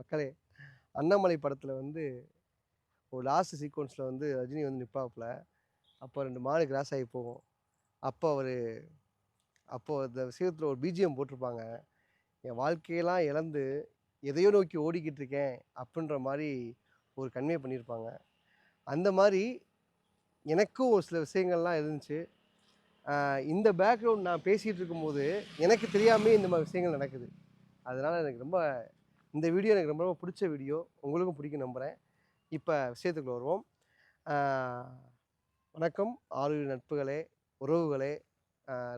மக்களே அண்ணாமலை படத்தில் வந்து ஒரு லாஸ்ட் சீக்வன்ஸில் வந்து ரஜினி வந்து நிற்பாப்புல அப்போ ரெண்டு மாடு கிராஸ் ஆகி போகும். அப்போ அவர் அப்போது அந்த விஷயத்தில் ஒரு பிஜிஎம் போட்டிருப்பாங்க. என் வாழ்க்கையெல்லாம் இழந்து எதையோ நோக்கி ஓடிக்கிட்டு இருக்கேன் அப்படின்ற மாதிரி ஒரு கன்வே பண்ணியிருப்பாங்க. அந்த மாதிரி எனக்கும் ஒரு சில விஷயங்கள்லாம் இருந்துச்சு. இந்த பேக்ரவுண்ட் நான் பேசிகிட்டு இருக்கும்போது எனக்கு தெரியாமே இந்த மாதிரி விஷயங்கள் நடக்குது. அதனால் எனக்கு ரொம்ப இந்த வீடியோ எனக்கு ரொம்ப ரொம்ப பிடிச்ச வீடியோ. உங்களுக்கும் பிடிக்கும் நம்புகிறேன் இப்போ விஷயத்துக்குள்ள வருவோம். வணக்கம். ஆறு நட்புகளே உறவுகளே.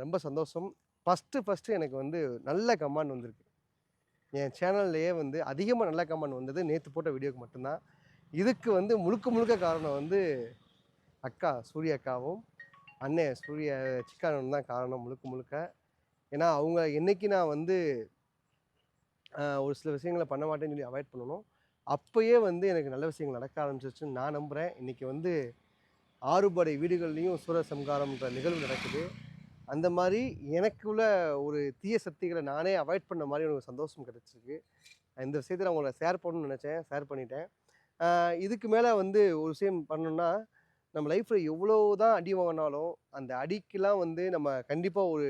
ரொம்ப சந்தோஷம். ஃபஸ்ட்டு ஃபஸ்ட்டு எனக்கு வந்து நல்ல கமாண்ட் வந்திருக்கு. என் சேனல்லையே வந்து அதிகமாக நல்ல கமாண்ட் வந்தது நேற்று போட்ட வீடியோக்கு மட்டும்தான். இதுக்கு வந்து முழுக்க முழுக்க காரணம் வந்து அக்கா சூரிய அக்காவும் அண்ணன் சூரிய சிக்கானும் தான் காரணம் முழுக்க முழுக்க. ஏன்னா அவங்க என்னைக்கு நான் வந்து ஒரு சில விஷயங்களை பண்ண மாட்டேன்னு சொல்லி அவாய்ட் பண்ணணும். அப்போயே வந்து எனக்கு நல்ல விஷயங்கள் நடக்க ஆரம்பிச்சிருச்சுன்னு நான் நம்புகிறேன் இன்றைக்கி வந்து ஆறுபடை வீடுகள்லேயும் சூரசம்காரம்ன்ற நிகழ்வு நடக்குது. அந்த மாதிரி எனக்குள்ள ஒரு தீய சக்திகளை நானே அவாய்ட் பண்ண மாதிரி எனக்கு சந்தோஷம் கிடைச்சிருக்கு. இந்த விஷயத்தை நான் உங்களை ஷேர் பண்ணணும்னு நினச்சேன். ஷேர் பண்ணிட்டேன். இதுக்கு மேலே வந்து ஒரு விஷயம் பண்ணணும்னா நம்ம லைஃப்பில் எவ்வளோ தான் அடி வாங்கினாலும் அந்த அடிக்கெலாம் வந்து நம்ம கண்டிப்பாக ஒரு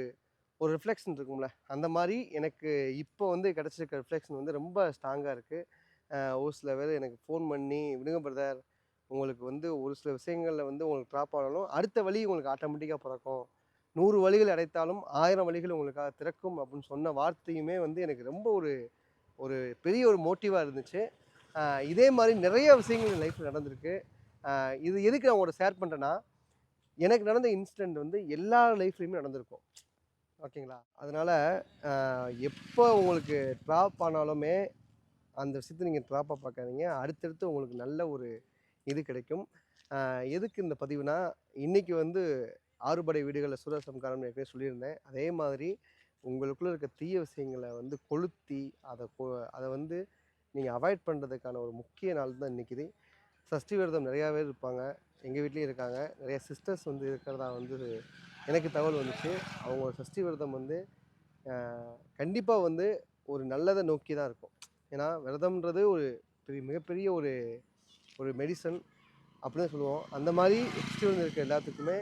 ஒரு ரிஃப்ளெக்ஷன் இருக்கும்ல. அந்த மாதிரி எனக்கு இப்போ வந்து கிடச்சிருக்க ரிஃப்ளெக்ஷன் வந்து ரொம்ப ஸ்ட்ராங்காக இருக்குது ஒரு சில பேர் எனக்கு ஃபோன் பண்ணி விடுங்க பிரதர் உங்களுக்கு வந்து ஒரு சில விஷயங்களில் வந்து உங்களுக்கு ட்ராப் ஆனாலும் அடுத்த வழி உங்களுக்கு ஆட்டோமேட்டிக்காக பிறக்கும். நூறு வழிகள் அடைத்தாலும் ஆயிரம் வழிகள் உங்களுக்காக திறக்கும் அப்படின்னு சொன்ன வார்த்தையுமே வந்து எனக்கு ரொம்ப ஒரு ஒரு பெரிய ஒரு மோட்டிவாக இருந்துச்சு. இதே மாதிரி நிறைய விஷயங்கள் என் லைஃப்பில் நடந்திருக்கு. இது எதுக்கு நான் உங்களோட ஷேர் பண்ணுறேன்னா எனக்கு நடந்த இன்சிடெண்ட் வந்து எல்லா லைஃப்லையுமே நடந்திருக்கும். ஓகேங்களா? அதனால் எப்போ உங்களுக்கு ட்ராப் ஆனாலுமே அந்த விஷயத்தை நீங்கள் ட்ராப்பாக பார்க்காதீங்க. அடுத்தடுத்து உங்களுக்கு நல்ல ஒரு இது கிடைக்கும். எதுக்கு இந்த பதிவுனா இன்றைக்கி வந்து ஆறுபடை வீடுகளில் சூரசம்காரம் ஏற்கனவே சொல்லியிருந்தேன். அதே மாதிரி உங்களுக்குள்ளே இருக்க தீய விஷயங்களை வந்து கொளுத்தி அதை கொ- அதை வந்து நீங்கள் அவாய்ட் பண்ணுறதுக்கான ஒரு முக்கிய நாள் தான் இன்றைக்கிது சஷ்டி விரதம் நிறையா பேர் இருப்பாங்க. எங்கள் வீட்லேயும் இருக்காங்க. நிறைய சிஸ்டர்ஸ் வந்து இருக்கிறதா வந்து எனக்கு தகவல் வந்துச்சு. அவங்க சஷ்டி விரதம் வந்து கண்டிப்பாக வந்து ஒரு நல்லதை நோக்கி தான் இருக்கும். ஏன்னா விரதம்ன்றது ஒரு பெரிய மிகப்பெரிய ஒரு ஒரு மெடிசன் அப்படின்னு சொல்லுவோம். அந்த மாதிரி சஷ்டி விரதம் இருக்கிற எல்லாத்துக்குமே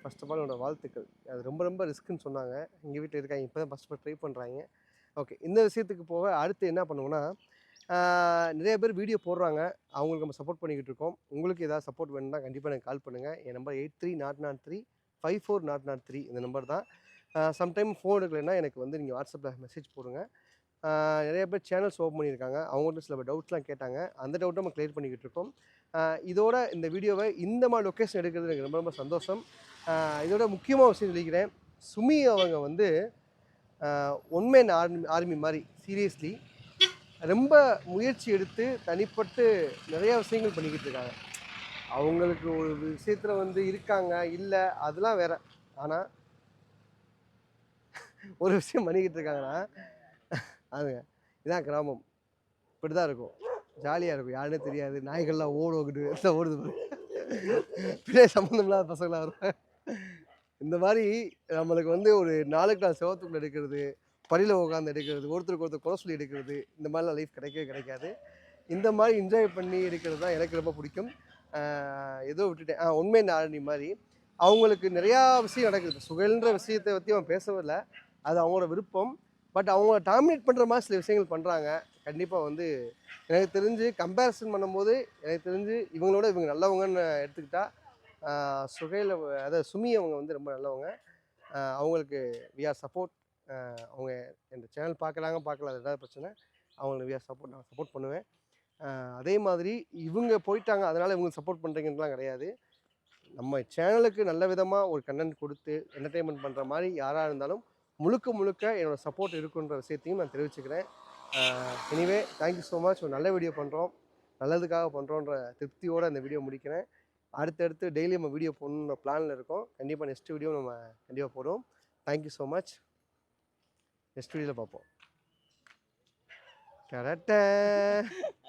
ஃபர்ஸ்ட் ஆஃப் ஆல் என்னோடய வாழ்த்துக்கள். அது ரொம்ப ரொம்ப ரிஸ்க்குன்னு சொன்னாங்க. எங்கள் வீட்டில் இருக்காங்க. இப்போ தான் ஃபஸ்ட் ட்ரை பண்ணுறாங்க ஓகே இந்த விஷயத்துக்கு போக அடுத்து என்ன பண்ணுவோம்னா நிறைய பேர் வீடியோ போடுறாங்க. அவங்களுக்கு நம்ம சப்போர்ட் பண்ணிக்கிட்டு இருக்கோம். உங்களுக்கு ஏதாவது சப்போர்ட் வேணும்னா கண்டிப்பாக எனக்கு கால் பண்ணுங்கள் என் number eight three nought nought three five four nought nought three இந்த நம்பர் தான். சம்டைம் ஃபோன் எடுக்கலைன்னா எனக்கு வந்து நீங்கள் வாட்ஸ்அப்பில் மெசேஜ் போடுங்க. நிறைய பேர் சேனல்ஸ் ஓப்பன் பண்ணியிருக்காங்க. அவங்கள்ட்ட சில டவுட்ஸ்லாம் கேட்டாங்க. அந்த டவுட்டும் நம்ம கிளியர் பண்ணிக்கிட்டு இருக்கோம். இதோட இந்த வீடியோவை இந்த மாதிரி லொக்கேஷன் எடுக்கிறது எனக்கு ரொம்ப ரொம்ப சந்தோஷம். இதோட முக்கியமாக விஷயம் சொல்லிக்கிறேன். சுமி அவங்க வந்து ஒன்மேன் ஆர்மி ஆர்மி மாதிரி சீரியஸ்லி ரொம்ப முயற்சி எடுத்து தனிப்பட்டு நிறையா விஷயங்கள் பண்ணிக்கிட்டு இருக்காங்க. அவங்களுக்கு ஒரு விஷயத்தில் வந்து இருக்காங்க இல்லை அதெல்லாம் வேற. ஆனால் ஒரு விஷயம் பண்ணிக்கிட்டு இருக்காங்கன்னா அதுங்க இதான் கிராமம். இப்படி தான் இருக்கும். ஜாலியாக இருக்கும். யாருன்னே தெரியாது. நாய்கள்லாம் ஓடு ஓடுது ஓடுது பாரு. சம்மந்தம் இல்லாத பசங்களாக வரும் இந்த மாதிரி நம்மளுக்கு வந்து ஒரு நாளுக்கு நாள் செவத்துக்குள்ள எடுக்கிறது படியில் உட்காந்து எடுக்கிறது ஒருத்தருக்கு ஒருத்தர் குறை சொல்லி எடுக்கிறது இந்த மாதிரிலாம் லைஃப் கிடைக்கவே கிடைக்காது. இந்த மாதிரி என்ஜாய் பண்ணி எடுக்கிறது தான் எனக்கு ரொம்ப பிடிக்கும். ஏதோ விட்டுட்டேன். ஆ உண்மை நாரணி மாதிரி. அவங்களுக்கு நிறையா விஷயம் நடக்குது. சுகல்ன்ற விஷயத்தை பற்றி அவன் பேசவே இல்லை. அது அவங்களோட விருப்பம். பட் அவங்கள டாமினேட் பண்ணுற மாதிரி சில விஷயங்கள் பண்ணுறாங்க கண்டிப்பாக வந்து எனக்கு தெரிஞ்சு கம்பேரிசன் பண்ணும்போது எனக்கு தெரிஞ்சு இவங்களோட இவங்க நல்லவங்கன்னு எடுத்துக்கிட்டா சுகையில் அதாவது சுமி அவங்க வந்து ரொம்ப நல்லவங்க. அவங்களுக்கு வி ஆர் சப்போர்ட் அவங்க இந்த சேனல் பார்க்கலாங்க பார்க்கல அது ஏதாவது பிரச்சனை அவங்களுக்கு வி ஆர் சப்போர்ட் நான் சப்போர்ட் பண்ணுவேன். அதே மாதிரி இவங்க போயிட்டாங்க அதனால் இவங்க சப்போர்ட் பண்ணுறீங்கலாம் கிடையாது. நம்ம சேனலுக்கு நல்ல விதமாக ஒரு கண்டென்ட் கொடுத்து என்டர்டெயின்மெண்ட் பண்ணுற மாதிரி யாராக இருந்தாலும் முழுக்க முழுக்க என்னோடய சப்போர்ட் இருக்குன்ற விஷயத்தையும் நான் தெரிவிச்சுக்கிறேன். எனிவே தேங்க்யூ ஸோ மச் ஒரு நல்ல வீடியோ பண்ணுறோம் நல்லதுக்காக பண்ணுறோன்ற திருப்தியோடு அந்த வீடியோ முடிக்கிறேன். அடுத்தடுத்து டெய்லி நம்ம வீடியோ போடணுன்ற பிளானில் இருக்கோம். கண்டிப்பாக நெக்ஸ்ட் வீடியோ நம்ம கண்டிப்பாக போடுவோம். தேங்க்யூ ஸோ மச் நெக்ஸ்ட் வீடியோவில் பார்ப்போம். கரெக்டாக